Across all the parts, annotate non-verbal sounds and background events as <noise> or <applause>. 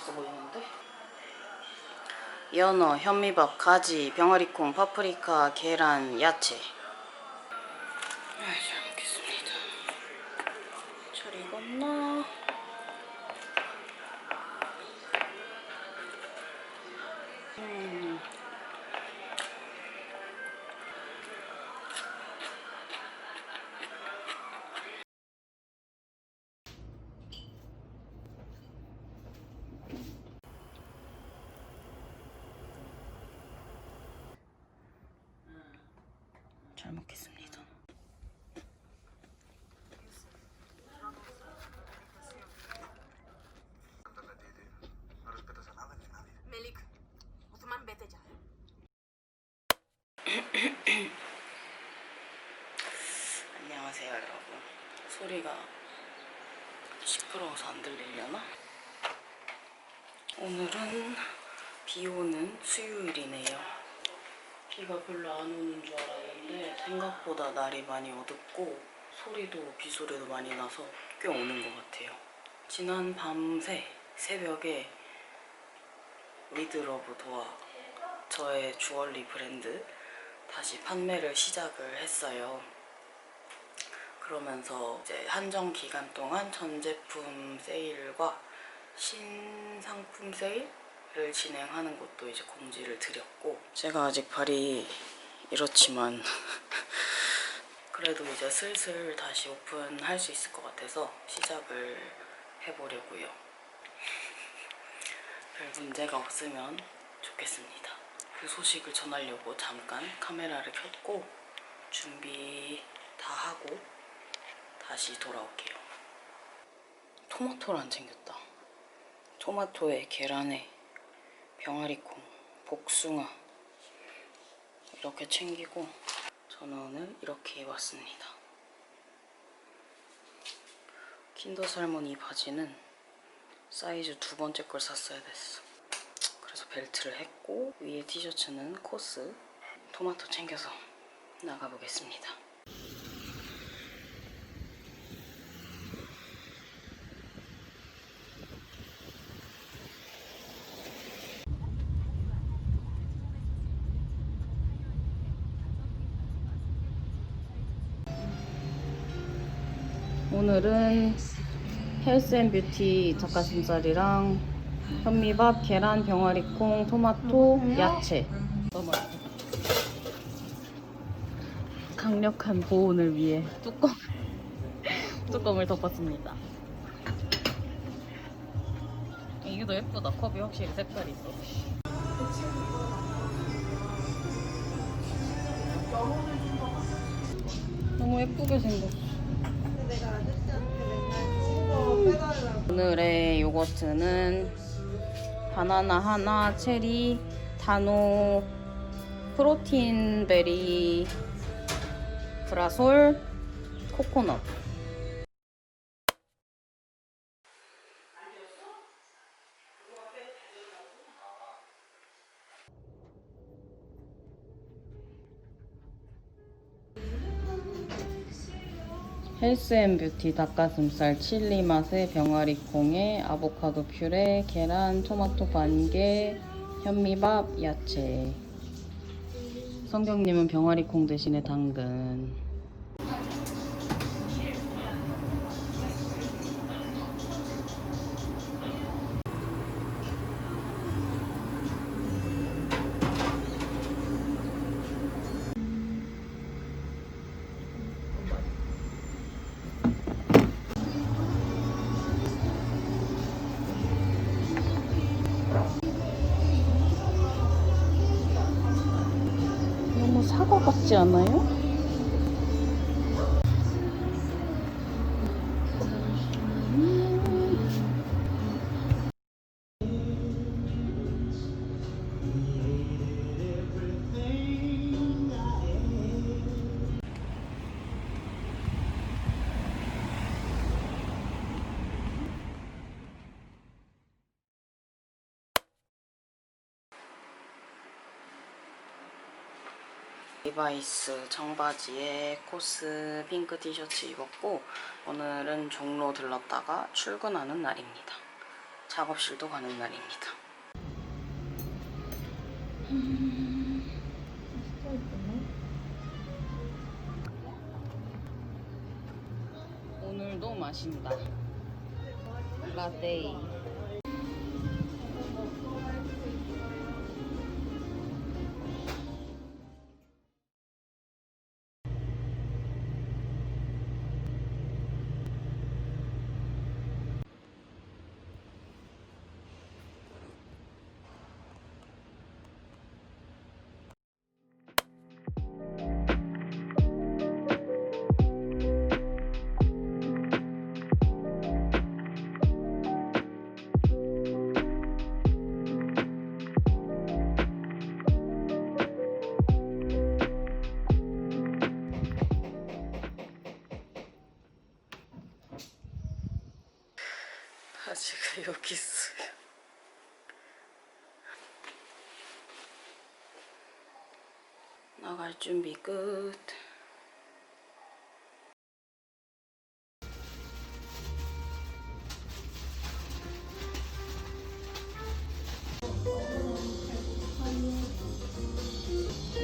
맛없어 보이는데? 연어, 현미밥, 가지, 병아리콩, 파프리카, 계란, 야채. 잘 먹겠습니다. 안녕하세요 여러분 소리가 시끄러워서 안 들리려나? 오늘은 비 오는 수요일이네요 비가 별로 안 오는 줄 알았는데 생각보다 날이 많이 어둡고 소리도 비소리도 많이 나서 꽤 오는 것 같아요. 지난 밤새 새벽에 위드 러브 도어 저의 주얼리 브랜드 다시 판매를 시작을 했어요. 그러면서 이제 한정 기간 동안 전 제품 세일과 신상품 세일 을 진행하는 것도 이제 공지를 드렸고 제가 아직 발이 이렇지만 <laughs> 그래도 이제 슬슬 다시 오픈할 수 있을 것 같아서 시작을 해보려고요. <laughs> 별 문제가 없으면 좋겠습니다. 그 소식을 전하려고 잠깐 카메라를 켰고 준비 다 하고 다시 돌아올게요. 토마토를 안 챙겼다. 토마토에 계란에 병아리콩, 복숭아 이렇게 챙기고 오늘 이렇게 입었습니다. 킨더 살몬 이 바지는 사이즈 두 번째 걸 샀어야 됐어. 그래서 벨트를 했고 위에 티셔츠는 코스 토마토 챙겨서 나가보겠습니다. 오늘은 헬스앤뷰티 닭가슴살이랑 현미밥, 계란, 병아리콩, 토마토, 야채. 강력한 보온을 위해 뚜껑 뚜껑을 덮었습니다. 이게 더 예쁘다. 컵이 확실히 색깔이 있어. 너무 예쁘게 생겼어. 오늘의 요거트는 바나나 하나, 체리, 다노, 프로틴 베리, 브라솔, 코코넛. 헬스앤뷰티 닭가슴살 칠리 맛의 병아리 콩에 아보카도 퓨레, 계란, 토마토 반개, 현미밥, 야채. 성경님은 병아리 콩 대신에 당근. 같지 않아요? 리바이스 청바지에 코스 핑크 티셔츠 입었고 오늘은 종로 들렀다가 출근하는 날입니다. 작업실도 가는 날입니다. 오늘도 마신다. 라떼. 바지가 여기 있어요. 나갈 준비 끝.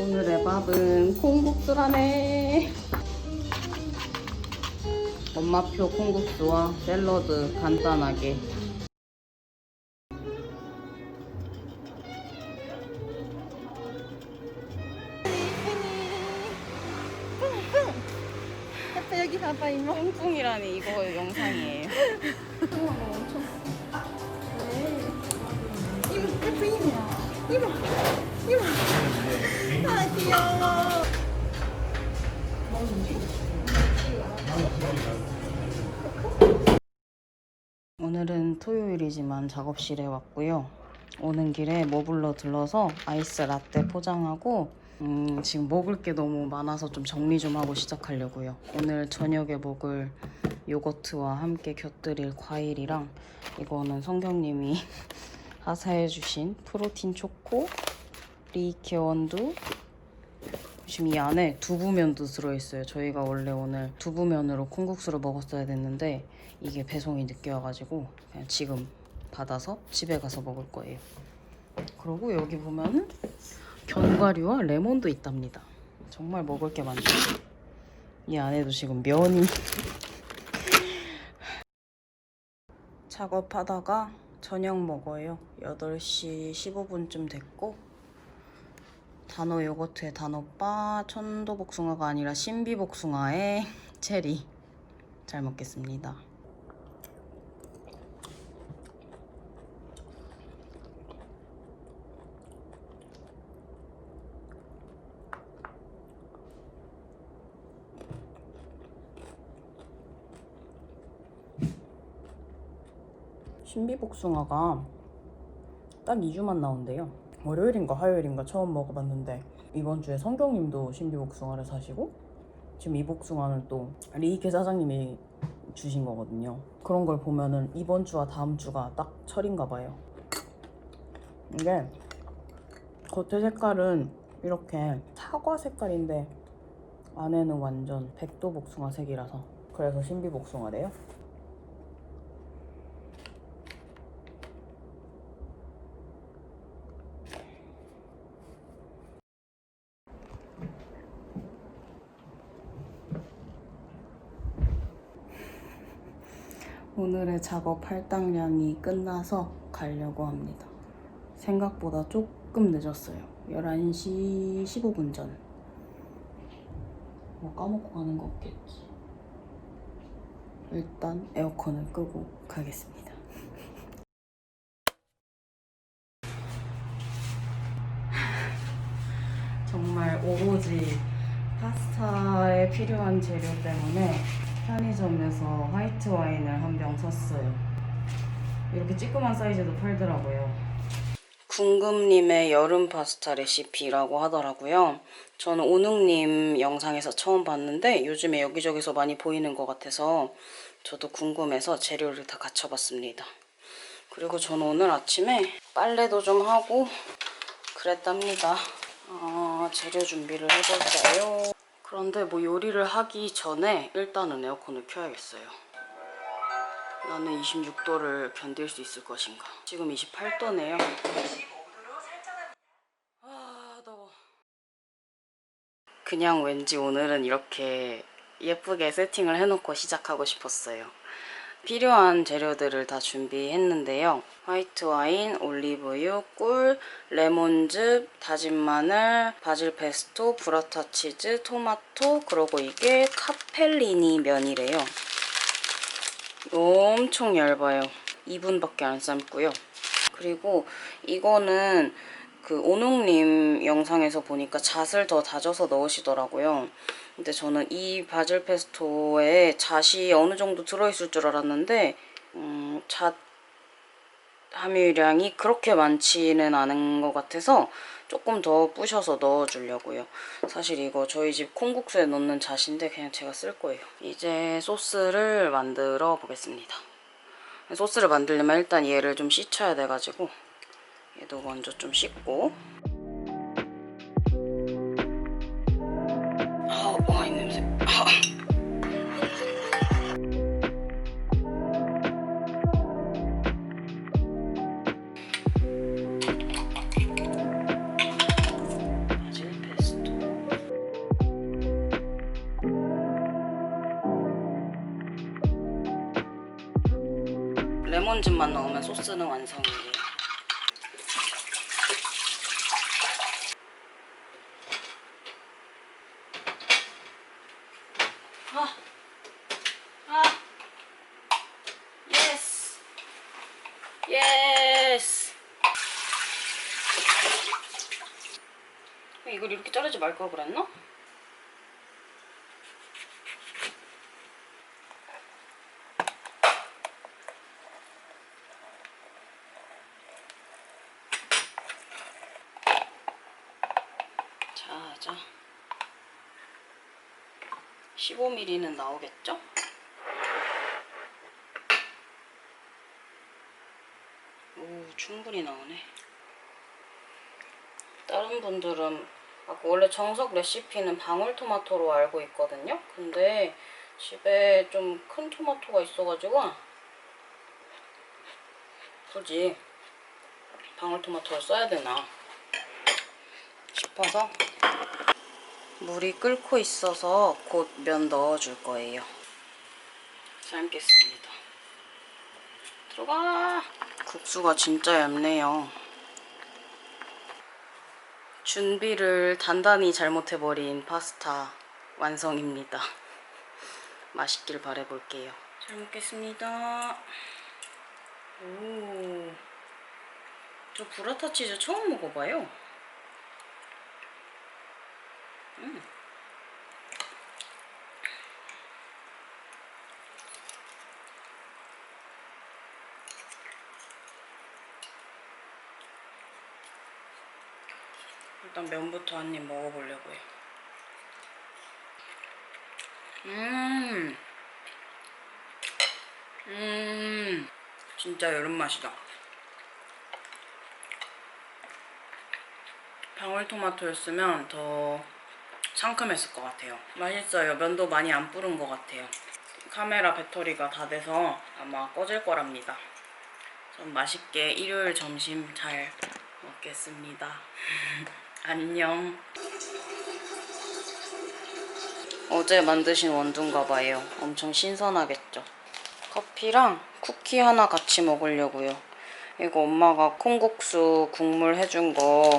오늘의 밥은 콩국수라네. 엄마표 콩국수와 샐러드 간단하게. 여기 봐봐 이모 뿡뿡이라니 이거 영상이에요. 이모 예쁘이야 이모 이모 아 귀여워 오늘은 토요일이지만 작업실에 왔고요. 오는 길에 머블러 들러서 아이스 라떼 포장하고 음, 지금 먹을 게 너무 많아서 좀 정리 좀 하고 시작하려고요. 오늘 저녁에 먹을 요거트와 함께 곁들일 과일이랑 이거는 성경님이 <laughs> 하사해주신 프로틴 초코 리케 원두 지금 이 안에 두부면도 들어있어요. 저희가 원래 오늘 두부면으로 콩국수를 먹었어야 됐는데 이게 배송이 늦게 와가지고 그냥 지금 받아서 집에 가서 먹을 거예요. 그리고 여기 보면은 견과류와 레몬도 있답니다. 정말 먹을 게 많죠. 이 안에도 지금 면이 <laughs> 작업하다가 저녁 먹어요. 8시 15분쯤 됐고 단호 요거트에 단호빠 천도복숭아가 아니라 신비복숭아에 체리 잘 먹겠습니다. 신비복숭아가 딱 2주만 나온대요. 월요일인가 화요일인가 처음 먹어봤는데 이번 주에 성경님도 신비복숭아를 사시고 지금 이 복숭아는 또 리이케 사장님이 주신 거거든요. 그런 걸 보면은 이번 주와 다음 주가 딱 철인가 봐요. 이게 겉에 색깔은 이렇게 사과 색깔인데 안에는 완전 백도 복숭아 색이라서 그래서 신비 복숭아래요. 오늘의 작업 할당량이 끝나서 가려고 합니다. 생각보다 조금 늦었어요. 11시 15분 전. 뭐 까먹고 가는 거 없겠지. 일단 에어컨을 끄고 가겠습니다. <laughs> 정말 오로지 파스타에 필요한 재료 때문에 편의점에서 화이트 와인을 한 병 샀어요. 이렇게 찌끄만 사이즈도 팔더라고요. 궁금님의 여름 파스타 레시피라고 하더라고요. 저는 오능님 영상에서 처음 봤는데 요즘에 여기저기서 많이 보이는 것 같아서 저도 궁금해서 재료를 다 갖춰봤습니다. 그리고 저는 오늘 아침에 빨래도 좀 하고 그랬답니다. 아, 재료 준비를 해볼까요? 그런데 뭐 요리를 하기 전에 일단은 에어컨을 켜야겠어요. 나는 26도를 견딜 수 있을 것인가? 지금 28도네요. 아, 더워. 그냥 왠지 오늘은 이렇게 예쁘게 세팅을 해놓고 시작하고 싶었어요. 필요한 재료들을 다 준비했는데요. 화이트 와인, 올리브유, 꿀, 레몬즙, 다진 마늘, 바질 페스토, 브라타 치즈, 토마토, 그리고 이게 카펠리니 면이래요. 엄청 얇아요. 2분밖에 안 삶고요. 그리고 이거는 그 오농님 영상에서 보니까 잣을 더 다져서 넣으시더라고요. 근데 저는 이 바질 페스토에 잣이 어느 정도 들어있을 줄 알았는데 음, 잣 함유량이 그렇게 많지는 않은 것 같아서 조금 더 부셔서 넣어주려고요. 사실 이거 저희 집 콩국수에 넣는 잣인데 그냥 제가 쓸 거예요. 이제 소스를 만들어 보겠습니다. 소스를 만들려면 일단 얘를 좀 씻어야 돼가지고 얘도 먼저 좀 씻고 아, 냄새 아. 바질 페스토 레몬즙만 넣으면 소스는 완성이에요. 아, 아. 이걸 이렇게 자르지 말걸 그랬나? 자, 자. 15mm는 나오겠죠? 오, 충분히 나오네. 다른 분들은 아까 원래 정석 레시피는 방울토마토로 알고 있거든요. 근데 집에 좀 큰 토마토가 있어가지고 굳이 방울토마토를 써야 되나 싶어서 물이 끓고 있어서 곧 면 넣어줄 거예요. 삶겠습니다. 들어가! 국수가 진짜 얇네요. 준비를 단단히 잘못해버린 파스타 완성입니다. <laughs> 맛있길 바래볼게요. 잘 먹겠습니다. 오, 저 브라타 치즈 처음 먹어봐요. 음. 일단 면부터 한 입 먹어보려고요. 음, 음, 진짜 여름 맛이다. 방울토마토였으면 더 상큼했을 것 같아요. 맛있어요. 면도 많이 안 불은 것 같아요. 카메라 배터리가 다 돼서 아마 꺼질 거랍니다. 전 맛있게 일요일 점심 잘 먹겠습니다. <laughs> 안녕. 어제 만드신 원두인가 봐요. 엄청 신선하겠죠. 커피랑 쿠키 하나 같이 먹으려고요. 이거 엄마가 콩국수 국물 해준 거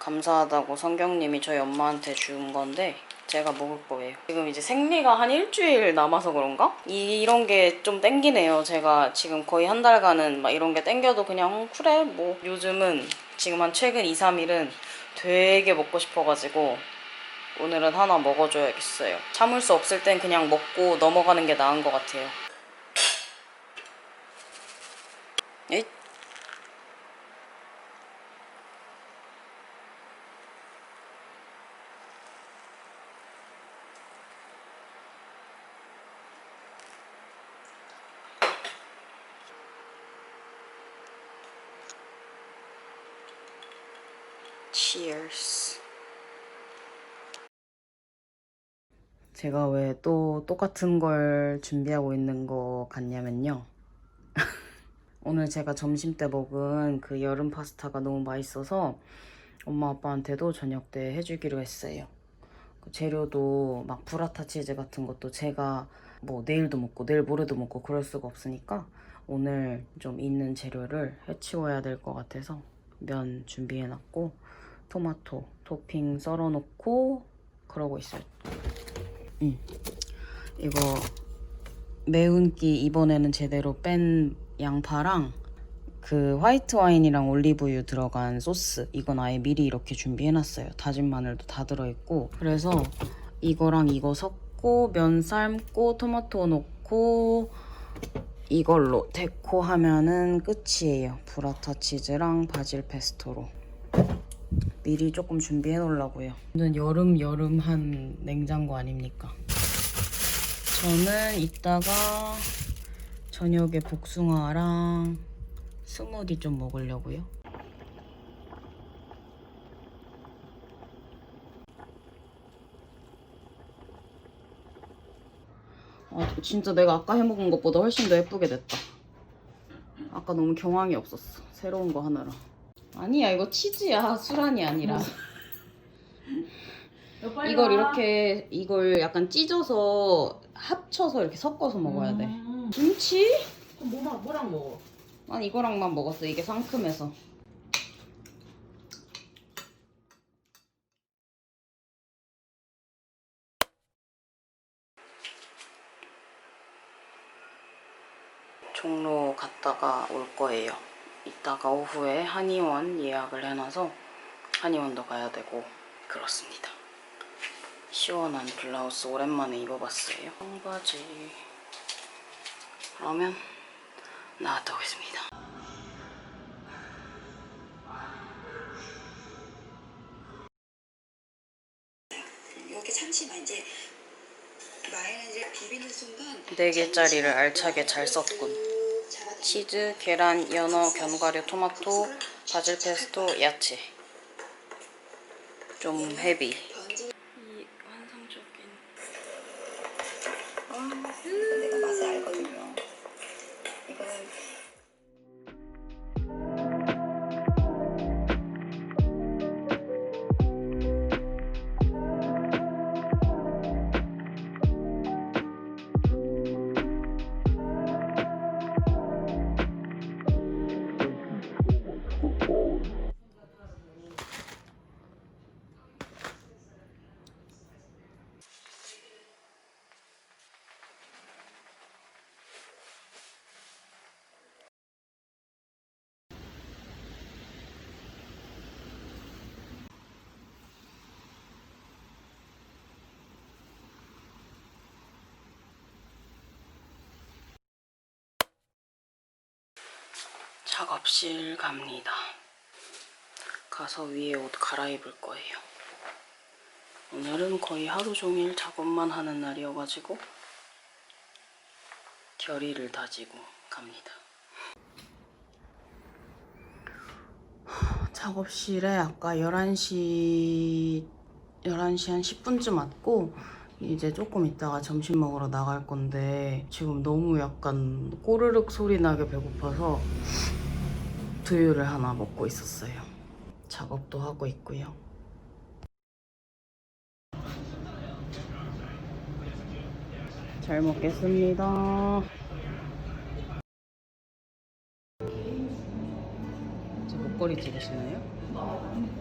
감사하다고 성경님이 저희 엄마한테 준 건데 제가 먹을 거예요. 지금 이제 생리가 한 일주일 남아서 그런가? 이, 이런 게 좀 땡기네요. 제가 지금 거의 한 달간은 막 이런 게 땡겨도 그냥 음, 그래 뭐 요즘은 지금 한 최근 2, 3일은 되게 먹고 싶어가지고 오늘은 하나 먹어줘야겠어요. 참을 수 없을 땐 그냥 먹고 넘어가는 게 나은 것 같아요. Cheers. 제가 왜 또 똑같은 걸 준비하고 있는 것 같냐면요. <laughs> 오늘 제가 점심 때 먹은 그 여름 파스타가 너무 맛있어서 엄마 아빠한테도 저녁 때 해주기로 했어요. 그 재료도 막 브라타 치즈 같은 것도 제가 뭐 내일도 먹고 내일 모레도 먹고 그럴 수가 없으니까 오늘 좀 있는 재료를 해치워야 될 것 같아서 면 준비해놨고 토마토 토핑 썰어놓고 그러고 있어요. 음. 이거 매운기 이번에는 제대로 뺀 양파랑 그 화이트 와인이랑 올리브유 들어간 소스 이건 아예 미리 이렇게 준비해놨어요. 다진 마늘도 다 들어있고 그래서 이거랑 이거 섞고 면 삶고 토마토 넣고 이걸로 데코하면은 끝이에요. 브라타 치즈랑 바질 페스토로 미리 조금 준비해 놓으려고요. 완전 여름 여름한 냉장고 아닙니까? 저는 이따가 저녁에 복숭아랑 스무디 좀 먹으려고요. 아, 진짜 내가 아까 해먹은 것보다 훨씬 더 예쁘게 됐다. 아까 너무 경황이 없었어. 새로운 거 하느라. 아니야, 이거 치즈야. 수란이 아니라. 이걸 이렇게, 이걸 약간 찢어서 합쳐서 이렇게 섞어서 먹어야 돼. 김치? 뭐랑 뭐랑 먹어? 난 이거랑만 먹었어. 이게 상큼해서. 종로 갔다가 올 거예요. 이따가 오후에 한의원 예약을 해놔서 한의원도 가야 되고 그렇습니다. 시원한 블라우스 오랜만에 입어봤어요. 청바지. 그러면 나갔다 오겠습니다. 여기 잠시만 이제 마요네즈 비비는 순간 4개짜리를 알차게 잘 썼군. 치즈, 계란, 연어, 견과류, 토마토, 바질 페스토, 야채. 좀 헤비. 이 환상적인 내가 맛을 알거든요. 이거는 작업실 갑니다. 가서 위에 옷 갈아입을 거예요. 오늘은 거의 하루 종일 작업만 하는 날이어가지고 결의를 다지고 갑니다. 작업실에 아까 11시 11시 한 10분쯤 왔고 이제 조금 있다가 점심 먹으러 나갈 건데 지금 너무 약간 꼬르륵 소리 나게 배고파서 두유를 하나 먹고 있었어요. 작업도 하고 있고요. 잘 먹겠습니다. 제 목걸이 찍으시나요?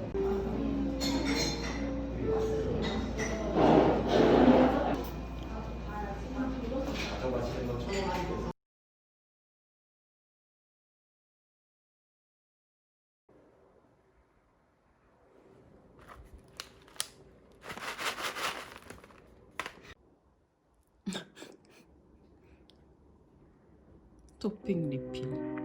토핑 리필.